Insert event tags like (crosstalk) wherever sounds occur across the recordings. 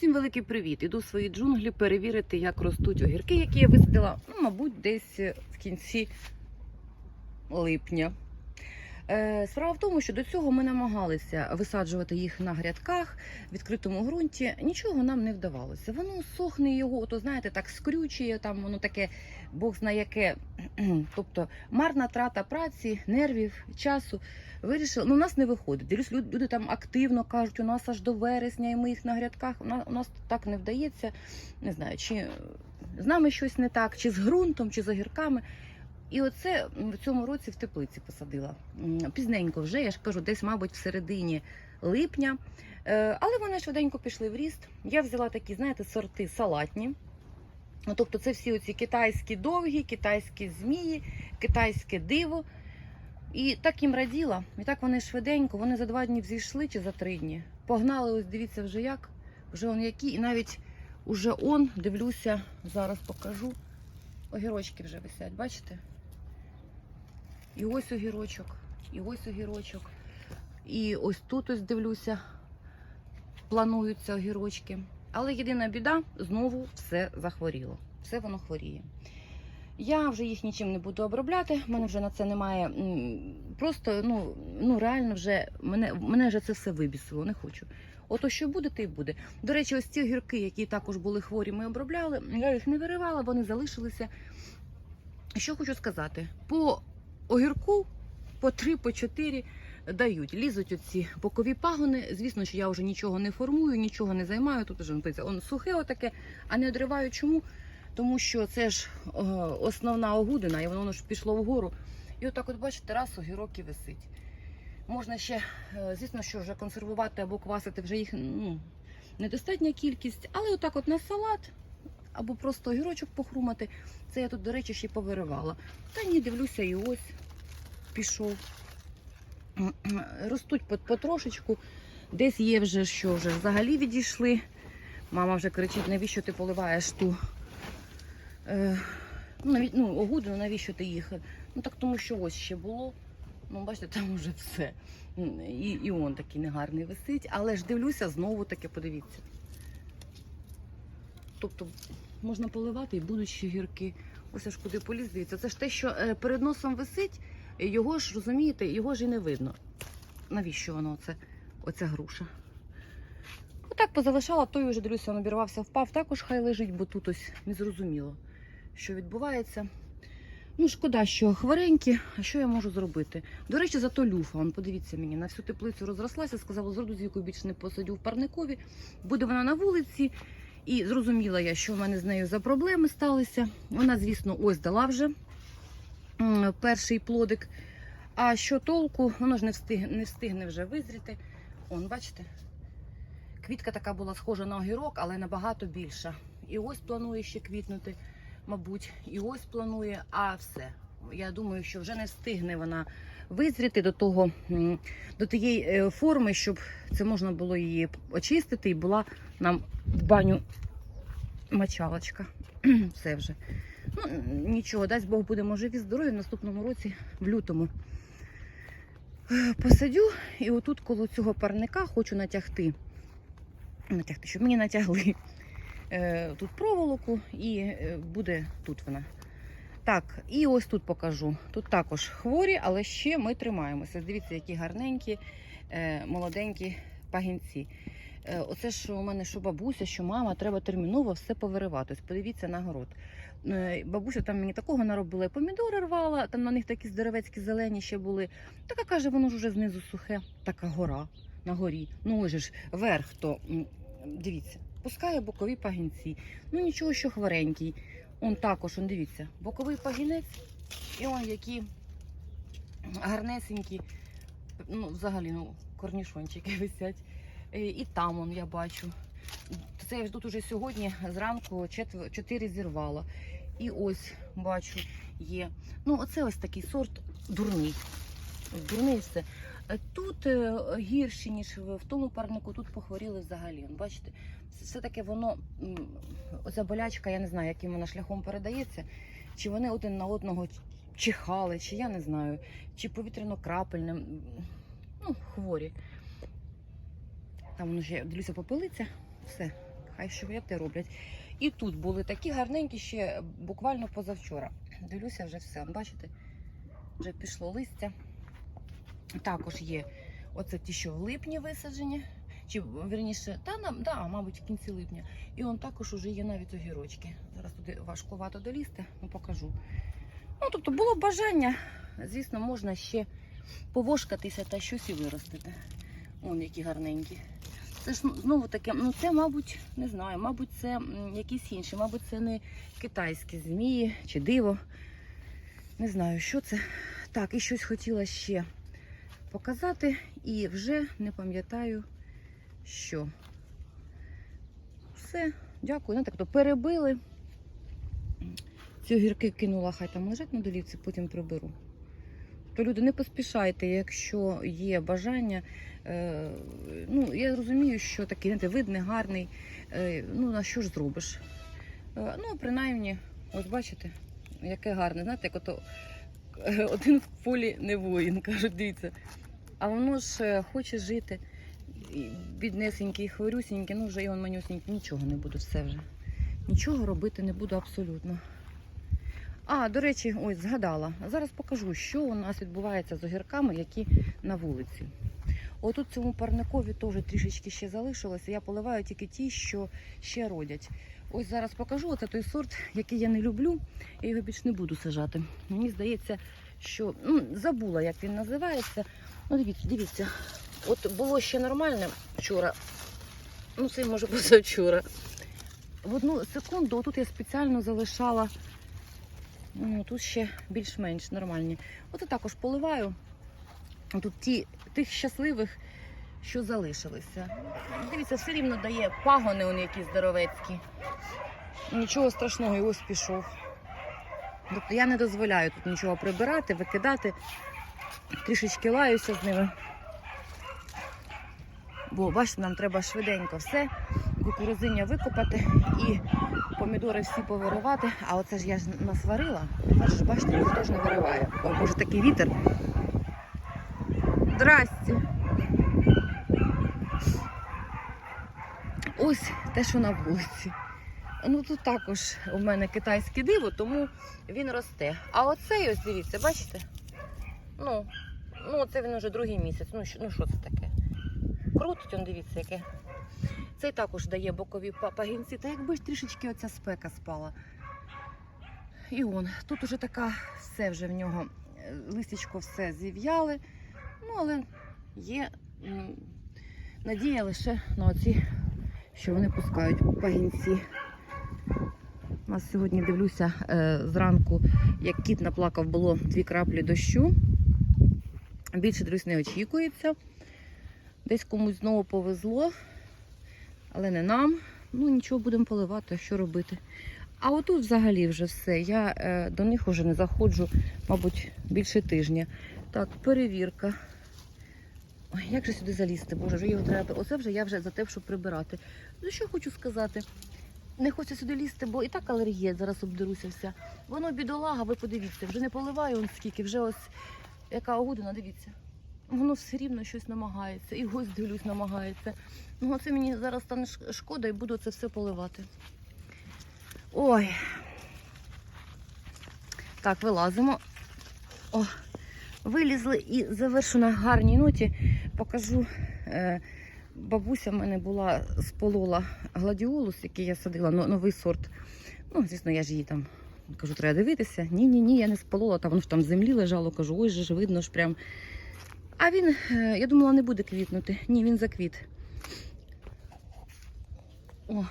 Всім великий привіт! Іду в свої джунглі перевірити, як ростуть огірки, які я висадила, ну, мабуть, десь в кінці липня. Е, Справа в тому, що до цього ми намагалися висаджувати їх на грядках в відкритому ґрунті. Нічого нам не вдавалося. Воно сохне його, то знаєте, так скрючує, там воно таке, Бог знає яке. (clears throat) Тобто марна трата праці, нервів, часу. Вирішили, ну у нас не виходить. Дивлюсь, люди, там активно кажуть, у нас аж до вересня, і ми їх на грядках. У нас так не вдається. Не знаю, чи з нами щось не так, чи з ґрунтом, чи з огірками. І оце в цьому році в теплиці посадила. Пізненько вже, я ж кажу, десь, мабуть, в середині липня. Е, Але вони швиденько пішли в ріст. Я взяла такі, знаєте, сорти салатні. Ну, Тобто це всі оці китайські довгі, китайські змії, китайське диво. І так їм раділа. І так вони швиденько, вони за два дні взійшли чи за три дні. Погнали, ось дивіться вже як, вже он які. І навіть уже он, дивлюся, зараз покажу. Огірочки вже висять, бачите? І ось огірочок, і ось огірочок. І ось тут ось дивлюся, плануються огірочки. Але єдина біда, знову все захворіло. Все воно хворіє. Я вже їх нічим не буду обробляти. в мене вже на це немає. Просто ну, ну реально вже мене, мене вже це все вибісило, не хочу. Ото що буде, те й буде. До речі, ось ці огірки, які також були хворі, ми обробляли. Я їх не виривала, вони залишилися. Що хочу сказати, по огірку по три, по чотири дають. Лізуть оці бокові пагони. Звісно, що я вже нічого не формую, нічого не займаю. Тут вже воно сухе отаке, а не одриваю. Чому? Тому що це ж е, основна огудина, і воно ж пішло вгору. І отак, от бачите, раз огірок і висить. Можна ще, е, звісно, що вже консервувати або квасити вже їх ну, недостатня кількість, але отак от на салат або просто огірочок похрумати. Це я тут, до речі, ще повиривала. Та ні, дивлюся, і ось пішов. Ростуть потрошечку. Десь є вже, що вже взагалі відійшли. Мама вже кричить, навіщо ти поливаєш ту е, ну, наві- ну, огудину, навіщо ти їх? Ну так тому що ось ще було. Ну, бачите, там вже все. І, і он такий негарний висить. Але ж дивлюся, знову таке, подивіться. Тобто можна поливати і будуть ще гірки. Ось аж куди поліз, дивіться. Це ж те, що е, перед носом висить, його ж, розумієте, його ж і не видно. Навіщо воно оце, оця груша? Отак позалишала, той вже дивлюся, він обірвався, впав. Також хай лежить, бо тут ось незрозуміло, що відбувається. Ну, шкода, що хворенькі, а що я можу зробити? До речі, зато люфа, он, подивіться мені, на всю теплицю розрослася, сказала, зроду з віку більше не посадю в парникові, буде вона на вулиці. І зрозуміла я, що в мене з нею за проблеми сталися. Вона, звісно, ось дала вже перший плодик. А що толку, воно ж не встигне, не встигне вже визріти. Он, бачите? Квітка така була схожа на огірок, але набагато більша. І ось планує ще квітнути, мабуть, і ось планує, а все. Я думаю, що вже не встигне вона визріти до того, до тієї е, форми, щоб це можна було її очистити і була нам в баню мочалочка. (clears throat) Все вже. Ну, нічого, дасть Бог будемо живі, здорові в наступному році, в лютому. Е, Посадю і отут коло цього парника хочу натягти. Натягти, щоб мені натягли е, тут проволоку і е, буде тут вона. Так, і ось тут покажу. Тут також хворі, але ще ми тримаємося. Дивіться, які гарненькі, молоденькі пагінці. Е, Оце що у мене, що бабуся, що мама, треба терміново все повиривати. Ось подивіться на город. Е, Бабуся там мені такого наробила, і помідори рвала, там на них такі здоровецькі зелені ще були. Така каже, воно ж уже знизу сухе, така гора на горі. Ну ось ж верх, то дивіться, пускає бокові пагінці. Ну нічого, що хворенький. Он також, он дивіться, боковий пагінець, і он які гарнесенькі, ну, взагалі, ну, корнішончики (laughs) висять. Е, І там он я бачу. Це я тут уже сьогодні зранку четвер- чотири зірвала. І ось бачу, є. Ну, оце ось такий сорт дурний. Дурний все. Е, Тут е, гірше, ніж в тому парнику, тут похворіли взагалі. Бачите, все таке воно, оця болячка, я не знаю, яким вона шляхом передається, чи вони один на одного чихали, чи я не знаю, чи повітряно-крапельним. Ну, хворі. Там воно я дивлюся попелиця, все, хай що те роблять. І тут були такі гарненькі ще буквально позавчора. Дивлюся, вже все. Бачите? Вже пішло листя. Також є оце ті, що в липні висаджені. Чи верніше, та нам, да, мабуть, в кінці липня. І он також уже є навіть огірочки. Зараз туди важкувато долізти, ну покажу. Ну, тобто було бажання, звісно, можна ще повошкатися та щось і виростити. Вон які гарненькі. Це ж знову таке, ну це, мабуть, не знаю, мабуть, це якісь інші, мабуть, це не китайські змії чи диво. Не знаю, що це. Так, і щось хотіла ще показати, і вже не пам'ятаю, що. Все, дякую. Ну, так то перебили. Ці огірки кинула, хай там лежать на долівці, потім приберу. То люди, не поспішайте, якщо є бажання. Е, ну, я розумію, що такий знаєте, вид не гарний. Е, ну, на що ж зробиш? Е, ну, принаймні, ось бачите, яке гарне. Знаєте, як ото е, один в полі не воїн, кажуть, дивіться. А воно ж е, хоче жити. Біднесенький, хворюсінький, ну вже і он манюсенький, нічого не буду, все вже. Нічого робити не буду абсолютно. А, до речі, ось згадала. Зараз покажу, що у нас відбувається з огірками, які на вулиці. Отут цьому парникові теж трішечки ще залишилося. Я поливаю тільки ті, що ще родять. Ось зараз покажу. Оце той сорт, який я не люблю. Я його більш не буду сажати. Мені здається, що ну, забула, як він називається. Ну, дивіться, дивіться. От було ще нормальне вчора. Ну, це може позавчора. В одну секунду, отут я спеціально залишала. Ну, тут ще більш-менш нормальні. От також поливаю. Тут ті, тих щасливих, що залишилися. Дивіться, все рівно дає пагони, вони якісь здоровецькі. Нічого страшного, і ось пішов. Тобто я не дозволяю тут нічого прибирати, викидати. Трішечки лаюся з ними. Бо, бачите, нам треба швиденько все, кукурузиння викопати і помідори всі повиривати. А оце ж я ж насварила. Тепер бачите, ніхто ж не вириває. О, може такий вітер. Здрасте. Ось те, що на вулиці. Ну тут також у мене китайське диво, тому він росте. А оцей ось дивіться, бачите? Ну, ну це він уже другий місяць. Ну що, ну це таке? Крутить, он дивіться, яке. Цей також дає бокові пагінці, та якби ж трішечки оця спека спала. І он, тут уже така, все вже в нього, е, листячко все зів'яли. Ну, але є надія лише на оці, що вони пускають пагінці. У нас сьогодні дивлюся е, зранку, як кіт наплакав, було дві краплі дощу. Більше дивлюсь, не очікується. Десь комусь знову повезло, але не нам. Ну нічого будемо поливати, що робити. А отут взагалі вже все. Я е, до них вже не заходжу, мабуть, більше тижня. Так, перевірка. Ой, як же сюди залізти, боже, вже його треба. Оце вже я вже за те, щоб прибирати. Ну що хочу сказати? Не хочу сюди лізти, бо і так алергія, зараз обдеруся вся. Воно бідолага, ви подивіться, вже не поливаю он скільки, вже ось яка година, дивіться. Воно все рівно щось намагається. І гость дивлюсь, намагається. Ну, оце мені зараз стане шкода і буду це все поливати. Ой. Так, вилазимо. О, вилізли і завершу на гарній ноті. Покажу. Е, бабуся в мене була сполола гладіолус, який я садила, новий сорт. Ну, звісно, я ж її там кажу, треба дивитися. Ні, ні, ні, я не сполола, там воно ж там в землі лежало, кажу, ой же ж видно ж прям. А він, е, я думала, не буде квітнути. Ні, він заквіт. О.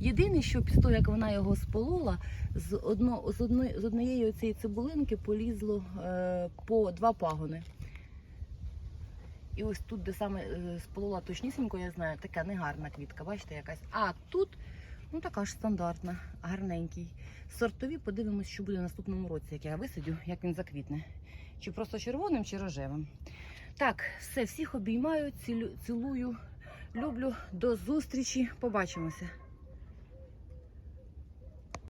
Єдине, що після того, як вона його сполола, з, одно, з, одної, з однієї цієї цибулинки полізло е, по два пагони. І ось тут, де саме е, сполола точнісінько, я знаю, така негарна квітка, бачите, якась. А тут, ну така ж стандартна, гарненький. Сортові подивимось, що буде в наступному році, як я висадю, як він заквітне. Чи просто червоним, чи рожевим. Так, все, всіх обіймаю, цілю- цілую, люблю. До зустрічі. Побачимося.